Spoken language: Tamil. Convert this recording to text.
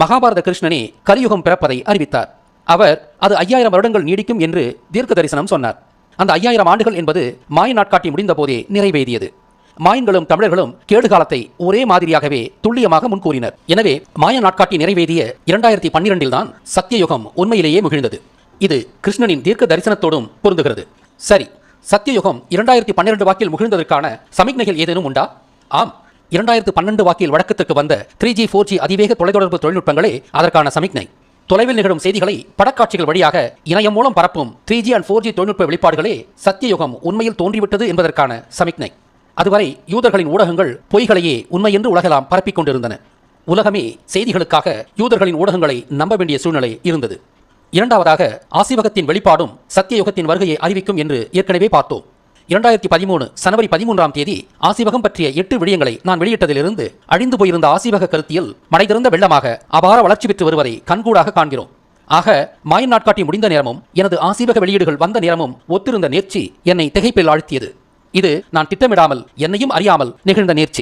மகாபாரத கிருஷ்ணனே கலியுகம் பிறப்பதை அறிவித்தார். அவர் அது ஐயாயிரம் வருடங்கள் நீடிக்கும் என்று தீர்க்க தரிசனம் சொன்னார். அந்த ஐயாயிரம் ஆண்டுகள் என்பது மாய நாட்காட்டி முடிந்த போதே நிறைவேறியது. மாயன்களும் தமிழர்களும் கேடு காலத்தை ஒரே மாதிரியாகவே துல்லியமாக முன்கூறினர். எனவே மாய நாட்காட்டி நிறைவேறிய இரண்டாயிரத்தி பன்னிரெண்டில் தான் சத்தியயுகம் உண்மையிலேயே முகிழ்ந்தது. இது கிருஷ்ணனின் தீர்க்க தரிசனத்தோடும் பொருந்துகிறது. சரி சத்தியயுகம் இரண்டாயிரத்தி பன்னிரண்டு வாக்கில் முகிழ்ந்ததற்கான சமிக்ஞைகள் ஏதேனும் உண்டா? ஆம் இரண்டாயிரத்து பன்னெண்டு வாக்கில் வழக்கத்திற்கு வந்த த்ரீ ஜி ஃபோர் ஜி அதிவேக தொலைத்தொடர்பு தொழில்நுட்பங்களே அதற்கான சமிக்ஞை. தொலைவில் நிகழும் செய்திகளை படக்காட்சிகள் வழியாக இணையம் மூலம் பரப்பும் three G and four G தொழில்நுட்ப வெளிப்பாடுகளே சத்தியயுகம் உண்மையில் தோன்றிவிட்டது என்பதற்கான சமிக்ஞை. அதுவரை யூதர்களின் ஊடகங்கள் பொய்களையே உண்மை என்று உலகெல்லாம் பரப்பிக் கொண்டிருந்தன. உலகமே செய்திகளுக்காக யூதர்களின் ஊடகங்களை நம்ப வேண்டிய சூழ்நிலை இருந்தது. இரண்டாவதாக ஆசிவகத்தின் வெளிப்பாடும் சத்தியயுகத்தின் வருகையை அறிவிக்கும் என்று ஏற்கனவே பார்த்தோம். இரண்டாயிரத்தி பதிமூணு சனவரி பதிமூன்றாம் தேதி ஆசிவகம் பற்றிய எட்டு விடயங்களை நான் வெளியிட்டதிலிருந்து அழிந்து போயிருந்த ஆசிவக கருத்தியல் மடைதிறந்த வெள்ளமாக அபார வளர்ச்சி பெற்று வருவதை கண்கூடாக காண்கிறோம். ஆக மாயன் நாட்காட்டி முடிந்த நேரமும் எனது ஆசீவக வெளியீடுகள் வந்த நேரமும் ஒத்திருந்த நேர்ச்சி என்னை திகைப்பில் ஆழ்த்தியது. இது நான் திட்டமிடாமல் என்னையும் அறியாமல் நிகழ்ந்த நேர்ச்சி.